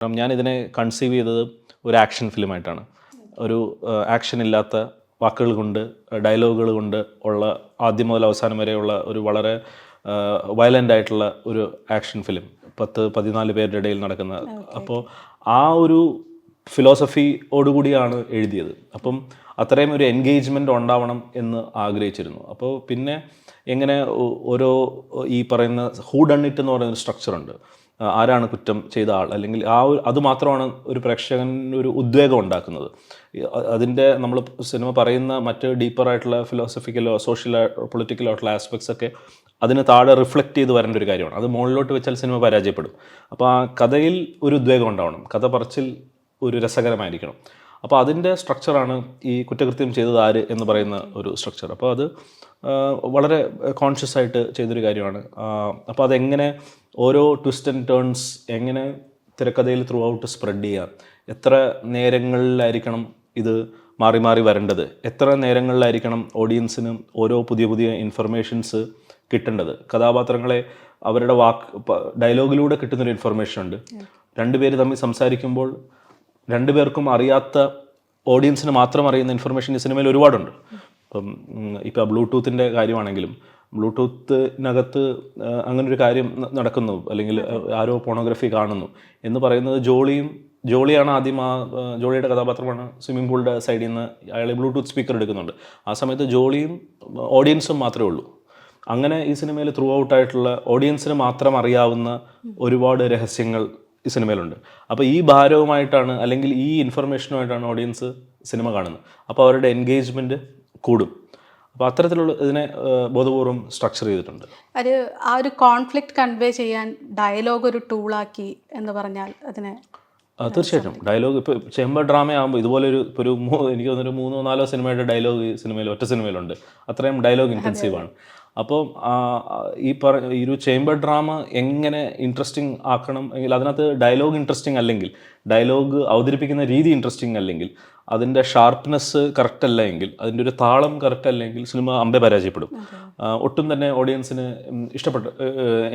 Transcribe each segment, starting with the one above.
കാരണം ഇതിനെ കൺസീവ് ചെയ്തത് ഒരു ആക്ഷൻ ഫിലിമായിട്ടാണ് ഒരു ആക്ഷൻ ഇല്ലാത്ത വാക്കുകൾ കൊണ്ട് ഡയലോഗുകൾ കൊണ്ട് ഉള്ള ആദ്യം മുതൽ അവസാനം വരെയുള്ള ഒരു വളരെ വയലന്റ് ആയിട്ടുള്ള ഒരു ആക്ഷൻ ഫിലിം പത്ത് പതിനാല് പേരുടെ ഇടയിൽ നടക്കുന്ന. അപ്പോൾ ആ ഒരു ഫിലോസഫിയോടുകൂടിയാണ് എഴുതിയത്. അപ്പം അത്രയും ഒരു എൻഗേജ്മെന്റ് ഉണ്ടാവണം എന്ന് ആഗ്രഹിച്ചിരുന്നു. അപ്പോൾ പിന്നെ എങ്ങനെ ഓരോ ഈ പറയുന്ന ഹൂ ഡൺ ഇറ്റ് എന്ന് പറയുന്ന ആ, ആരാണ് കുറ്റം ചെയ്ത ആൾ? അല്ലെങ്കിൽ ആ ഒരു അത് മാത്രമാണ് ഒരു പ്രേക്ഷകൻ ഒരു ഉദ്വേഗം ഉണ്ടാക്കുന്നത്. അതിന്റെ നമ്മൾ സിനിമ പറയുന്ന മറ്റ് ഡീപ്പറായിട്ടുള്ള ഫിലോസഫിക്കലോ സോഷ്യൽ പൊളിറ്റിക്കലോ ആയിട്ടുള്ള ആസ്പെക്ട്സ് ഒക്കെ അതിന് താഴെ റിഫ്ലക്റ്റ് ചെയ്ത് വരേണ്ട ഒരു കാര്യമാണ്. അത് മുകളിലോട്ട് വെച്ചാൽ സിനിമ പരാജയപ്പെടും. അപ്പോൾ ആ കഥയിൽ ഒരു ഉദ്വേഗം ഉണ്ടാവണം. കഥ പറച്ചിൽ ഒരു രസകരമായിരിക്കണം. അപ്പോൾ അതിന്റെ സ്ട്രക്ചറാണ് ഈ കുറ്റകൃത്യം ചെയ്തത് ആര് എന്ന് പറയുന്ന ഒരു സ്ട്രക്ചർ അപ്പോൾ അത് വളരെ കോൺഷ്യസ് ആയിട്ട് ചെയ്തൊരു കാര്യമാണ്. അപ്പോൾ അതെങ്ങനെ ഓരോ ട്വിസ്റ്റ് ആൻഡ് ടേൺസ് എങ്ങനെ തിരക്കഥയിൽ ത്രൂ ഔട്ട് സ്പ്രെഡ് ചെയ്യാം? എത്ര നേരങ്ങളിലായിരിക്കണം ഇത് മാറി മാറി വരേണ്ടത്? എത്ര നേരങ്ങളിലായിരിക്കണം ഓഡിയൻസിന് ഓരോ പുതിയ പുതിയ ഇൻഫർമേഷൻസ് കിട്ടേണ്ടത്? കഥാപാത്രങ്ങളെ അവരുടെ വാക്ക് ഡയലോഗിലൂടെ കിട്ടുന്നൊരു ഇൻഫർമേഷൻ ഉണ്ട്. രണ്ടുപേര് തമ്മിൽ സംസാരിക്കുമ്പോൾ രണ്ടുപേർക്കും അറിയാത്ത ഓഡിയൻസിന് മാത്രം അറിയുന്ന ഇൻഫർമേഷൻ ഈ സിനിമയിൽ ഒരുപാടുണ്ട്. ഇപ്പം ഉം, ഇപ്പം ബ്ലൂടൂത്തിന്റെ കാര്യമാണെങ്കിലും ബ്ലൂടൂത്തിനകത്ത് അങ്ങനൊരു കാര്യം നടക്കുന്നു. അല്ലെങ്കിൽ ആരോ പോണോഗ്രഫി കാണുന്നു. എന്ന് പറയുന്നത് ജോളിയും ജോളിയാണ് ആദ്യം ആ, ജോളിയുടെ കഥാപാത്രമാണ് സ്വിമ്മിംഗ് പൂളിന്റെ സൈഡിൽ നിന്ന് അയാളെ ബ്ലൂടൂത്ത് സ്പീക്കർ എടുക്കുന്നുണ്ട്. ആ സമയത്ത് ജോളിയും ഓഡിയൻസും മാത്രമേ ഉള്ളൂ. അങ്ങനെ ഈ സിനിമയിൽ ത്രൂ ഔട്ടായിട്ടുള്ള ഓഡിയൻസിന് മാത്രം അറിയാവുന്ന ഒരുപാട് രഹസ്യങ്ങൾ ഈ സിനിമയിലുണ്ട്. അപ്പോൾ ഈ ഭാരവുമായിട്ടാണ് അല്ലെങ്കിൽ ഈ ഇൻഫർമേഷനുമായിട്ടാണ് ഓഡിയൻസ് സിനിമ കാണുന്നത്. അപ്പോൾ അവരുടെ എൻഗേജ്മെന്റ് കൂടും. അപ്പോൾ അത്തരത്തിലുള്ള ഇതിനെ ബോധപൂർവം ബോധപൂർവം സ്ട്രക്ചർ ചെയ്തിട്ടുണ്ട്. ഒരു ആ ഒരു കോൺഫ്ലിക്റ്റ് കൺവേ ചെയ്യാൻ ഡയലോഗ് ഒരു ടൂളാക്കി എന്ന് പറഞ്ഞാൽ അതിനെ തീർച്ചയായിട്ടും. ഡയലോഗ് ഇപ്പോൾ ചെമ്പ ഡ്രാമ ആകുമ്പോൾ ഇതുപോലെ ഒരു ഇപ്പോൾ ഒരു മൂ- എനിക്ക് തോന്നുന്നൊരു മൂന്നോ നാലോ സിനിമയുടെ ഡയലോഗ് സിനിമയിൽ ഒറ്റ സിനിമയിലുണ്ട്. അത്രയും ഡയലോഗ് ഇന്റൻസീവ് ആണ്. അപ്പോൾ ഈ പറ ഈ ഒരു ചേംബർ ഡ്രാമ എങ്ങനെ ഇൻട്രസ്റ്റിംഗ് ആക്കണം? അല്ലെങ്കിൽ അതിനകത്ത് ഡയലോഗ് ഇൻട്രസ്റ്റിംഗ് അല്ലെങ്കിൽ ഡയലോഗ് അവതരിപ്പിക്കുന്ന രീതി ഇൻട്രസ്റ്റിംഗ് അല്ലെങ്കിൽ അതിന്റെ ഷാർപ്നെസ് കറക്റ്റ് അല്ല എങ്കിൽ അതിന്റെ ഒരു താളം കറക്റ്റ് അല്ലെങ്കിൽ സിനിമ അമ്പെ പരാജയപ്പെടും. ഒട്ടും തന്നെ ഓഡിയൻസിന് ഇഷ്ടപ്പെട്ട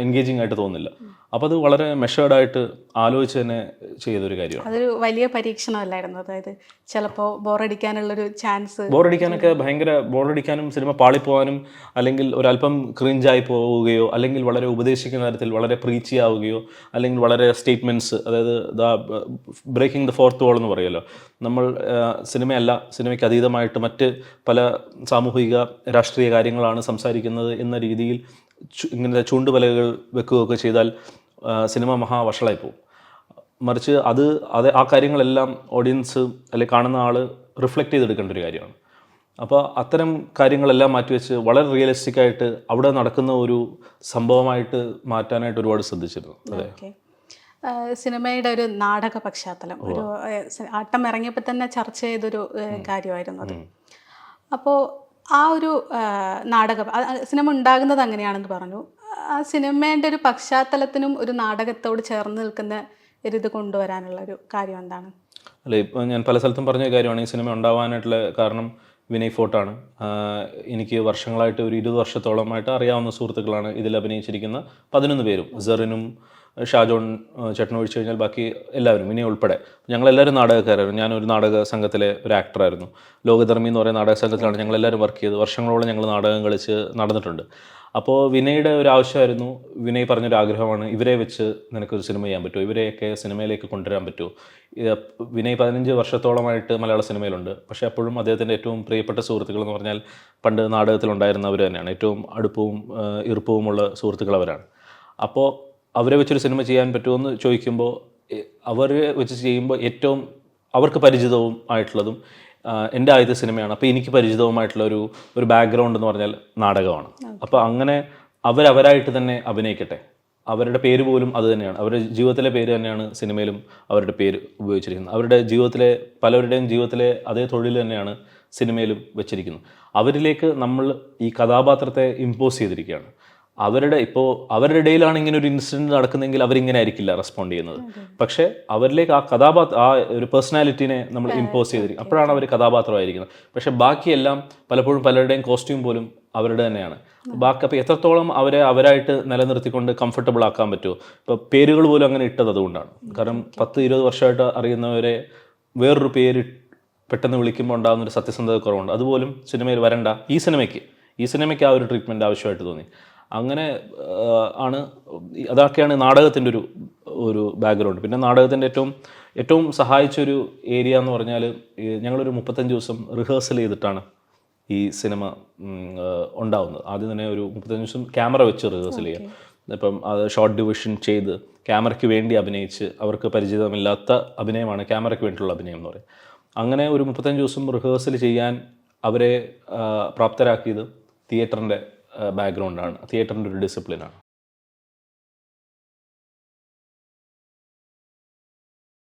എൻഗേജിങ് ആയിട്ട് തോന്നില്ല അപ്പോൾ അത് വളരെ മെഷേർഡായിട്ട് ആലോചിച്ച് തന്നെ ചെയ്തൊരു കാര്യമാണ്. അതൊരു വലിയ പരീക്ഷണമല്ലായിരുന്നു. അതായത് ചിലപ്പോൾ ബോറടിക്കാനുള്ളൊരു ചാൻസ് ബോറടിക്കാനൊക്കെ ഭയങ്കര ബോറടിക്കാനും സിനിമ പാളിപ്പോവാനും അല്ലെങ്കിൽ ഒരല്പം ക്രിഞ്ചായി പോവുകയോ അല്ലെങ്കിൽ വളരെ ഉപദേശിക്കുന്ന തരത്തിൽ വളരെ പ്രീച്ചി ആവുകയോ അല്ലെങ്കിൽ വളരെ സ്റ്റേറ്റ്മെന്റ്സ് അതായത് the breaking the fourth wall എന്ന് പറയുമല്ലോ നമ്മൾ സിനിമയല്ല സിനിമയ്ക്ക് അതീതമായിട്ട് മറ്റ് പല സാമൂഹിക രാഷ്ട്രീയ കാര്യങ്ങളാണ് സംസാരിക്കുന്നത് എന്ന രീതിയിൽ ഇങ്ങനത്തെ ചൂണ്ടുപലകൾ വെക്കുകയൊക്കെ ചെയ്താൽ സിനിമ മഹാവഷളായി പോകും. മറിച്ച് അത് അത് ആ കാര്യങ്ങളെല്ലാം ഓഡിയൻസ് അല്ലെങ്കിൽ കാണുന്ന ആൾ റിഫ്ലക്റ്റ് ചെയ്തെടുക്കേണ്ട ഒരു കാര്യമാണ്. അപ്പോൾ അത്തരം കാര്യങ്ങളെല്ലാം മാറ്റിവെച്ച് വളരെ റിയലിസ്റ്റിക് ആയിട്ട് അവിടെ നടക്കുന്ന ഒരു സംഭവമായിട്ട് മാറ്റാനായിട്ട് ഒരുപാട് ശ്രദ്ധിച്ചിരുന്നു. അതെ. സിനിമയുടെ ഒരു നാടക പശ്ചാത്തലം. ഒരു ആട്ടം ഇറങ്ങിയപ്പോൾ തന്നെ ചർച്ച ചെയ്തൊരു കാര്യമായിരുന്നു അത്. അപ്പോൾ ആ ഒരു നാടക സിനിമ ഉണ്ടാകുന്നത് അങ്ങനെയാണെന്ന് പറഞ്ഞു. ആ സിനിമേന്റെ ഒരു പശ്ചാത്തലത്തിനും ഒരു നാടകത്തോട് ചേർന്ന് നിൽക്കുന്ന ഒരു ഇത് കൊണ്ടുവരാനുള്ള ഒരു കാര്യം എന്താണ്? അല്ല ഇപ്പോൾ ഞാൻ പല സ്ഥലത്തും പറഞ്ഞ കാര്യമാണ് ഈ സിനിമ ഉണ്ടാവാനായിട്ടുള്ള കാരണം വിനയ് ഫോർട്ടാണ്. എനിക്ക് വർഷങ്ങളായിട്ട് ഒരു ഇരുപത് വർഷത്തോളമായിട്ട് അറിയാവുന്ന സുഹൃത്തുക്കളാണ് ഇതിൽ അഭിനയിച്ചിരിക്കുന്ന പതിനൊന്ന് പേരും സെറിനും ഷാജോൺ ചേട്ടൻ ഒഴിച്ചു കഴിഞ്ഞാൽ ബാക്കി എല്ലാവരും ഇനി ഉൾപ്പെടെ. ഞങ്ങളെല്ലാവരും നാടകക്കാരായിരുന്നു. ഞാനൊരു നാടക സംഘത്തിലെ ഒരു ആക്ടറായിരുന്നു. ലോകധർമ്മി എന്ന് പറയുന്ന നാടക സംഘത്തിലാണ് ഞങ്ങളെല്ലാവരും വർക്ക് ചെയ്ത് വർഷങ്ങളോളം ഞങ്ങൾ നാടകം കളിച്ച് നടന്നിട്ടുണ്ട്. അപ്പോൾ വിനയുടെ ഒരു ആവശ്യമായിരുന്നു. വിനയ് പറഞ്ഞൊരു ആഗ്രഹമാണ് ഇവരെ വെച്ച് നിനക്കൊരു സിനിമ ചെയ്യാൻ പറ്റുമോ? ഇവരെയൊക്കെ സിനിമയിലേക്ക് കൊണ്ടുവരാൻ പറ്റുമോ? വിനയ് പതിനഞ്ച് വർഷത്തോളമായിട്ട് മലയാള സിനിമയിലുണ്ട്. പക്ഷേ അപ്പോഴും അദ്ദേഹത്തിന്റെ ഏറ്റവും പ്രിയപ്പെട്ട സുഹൃത്തുക്കൾ എന്ന് പറഞ്ഞാൽ പണ്ട് നാടകത്തിലുണ്ടായിരുന്നവർ തന്നെയാണ്. ഏറ്റവും അടുപ്പവും ഈർപ്പവുമുള്ള സുഹൃത്തുക്കൾ അവരാണ്. അപ്പോൾ അവരെ വെച്ചൊരു സിനിമ ചെയ്യാൻ പറ്റുമെന്ന് ചോദിക്കുമ്പോൾ അവരെ വെച്ച് ചെയ്യുമ്പോൾ ഏറ്റവും അവർക്ക് പരിചിതവും ആയിട്ടുള്ളതും എന്റെ ആദ്യത്തെ സിനിമയാണ്. അപ്പോൾ എനിക്ക് പരിചിതവുമായിട്ടുള്ള ഒരു ഒരു ബാക്ക്ഗ്രൗണ്ട് എന്ന് പറഞ്ഞാൽ നാടകമാണ്. അപ്പോൾ അങ്ങനെ അവരവരായിട്ട് തന്നെ അഭിനയിക്കട്ടെ. അവരുടെ പേര് പോലും അത് തന്നെയാണ്. അവരുടെ ജീവിതത്തിലെ പേര് തന്നെയാണ് സിനിമയിലും അവരുടെ പേര് ഉപയോഗിച്ചിരിക്കുന്നത്. അവരുടെ ജീവിതത്തിലെ പലരുടെയും ജീവിതത്തിലെ അതേ തൊഴിൽ തന്നെയാണ് സിനിമയിലും വെച്ചിരിക്കുന്നത്. അവരിലേക്ക് നമ്മൾ ഈ കഥാപാത്രത്തെ ഇമ്പോസ് ചെയ്തിരിക്കുകയാണ്. അവരുടെ ഇപ്പോൾ അവരുടെ ഇടയിലാണ് ഇങ്ങനെ ഒരു ഇൻസിഡന്റ് നടക്കുന്നതെങ്കിൽ അവരിങ്ങനെ ആയിരിക്കില്ല റെസ്പോണ്ട് ചെയ്യുന്നത്. പക്ഷേ അവരിലേക്ക് ആ കഥാപാത്ര ആ ഒരു പേഴ്സണാലിറ്റിനെ നമ്മൾ ഇമ്പോസ് ചെയ്തിരിക്കും. അപ്പോഴാണ് അവർ കഥാപാത്രമായിരിക്കുന്നത്. പക്ഷെ ബാക്കിയെല്ലാം പലപ്പോഴും പലരുടെയും കോസ്റ്റ്യൂം പോലും അവരുടെ തന്നെയാണ്. ബാക്കി അപ്പോൾ എത്രത്തോളം അവരെ അവരായിട്ട് നിലനിർത്തിക്കൊണ്ട് കംഫർട്ടബിൾ ആക്കാൻ പറ്റുമോ? ഇപ്പോൾ പേരുകൾ പോലും അങ്ങനെ ഇട്ടത് അതുകൊണ്ടാണ്. കാരണം പത്ത് ഇരുപത് വർഷമായിട്ട് അറിയുന്നവരെ വേറൊരു പേര് പെട്ടെന്ന് വിളിക്കുമ്പോൾ ഉണ്ടാകുന്ന ഒരു സത്യസന്ധത കുറവുണ്ട്. അതുപോലും സിനിമയിൽ വരണ്ട. ഈ സിനിമയ്ക്ക് ഈ സിനിമയ്ക്ക് ആ ഒരു ട്രീറ്റ്മെന്റ് ആവശ്യമായിട്ട് തോന്നി. അങ്ങനെ ആണ് അതൊക്കെയാണ് നാടകത്തിന്റെ ഒരു ഒരു ബാക്ക്ഗ്രൗണ്ട് പിന്നെ നാടകത്തിന്റെ ഏറ്റവും ഏറ്റവും സഹായിച്ച ഒരു ഏരിയ എന്ന് പറഞ്ഞാൽ ഞങ്ങളൊരു മുപ്പത്തഞ്ച് ദിവസം റിഹേഴ്സൽ ചെയ്തിട്ടാണ് ഈ സിനിമ ഉണ്ടാവുന്നത്. ആദ്യം തന്നെ ഒരു മുപ്പത്തഞ്ച് ദിവസം ക്യാമറ വെച്ച് റിഹേഴ്സൽ ചെയ്യാം ഇപ്പം അത് ഷോർട്ട് ഡിവിഷൻ ചെയ്ത് ക്യാമറയ്ക്ക് വേണ്ടി അഭിനയിച്ച് അവർക്ക് പരിചിതമില്ലാത്ത അഭിനയമാണ് ക്യാമറയ്ക്ക് വേണ്ടിയിട്ടുള്ള അഭിനയം എന്ന് പറയും അങ്ങനെ ഒരു മുപ്പത്തഞ്ച് ദിവസം റിഹേഴ്സൽ ചെയ്യാൻ അവരെ പ്രാപ്തരാക്കിയത് തിയേറ്ററിന്റെ ബാക്ക്ഗ്രൗണ്ടാണ് തിയേറ്ററിന്റെ ഒരു ഡിസിപ്ലിനാണ്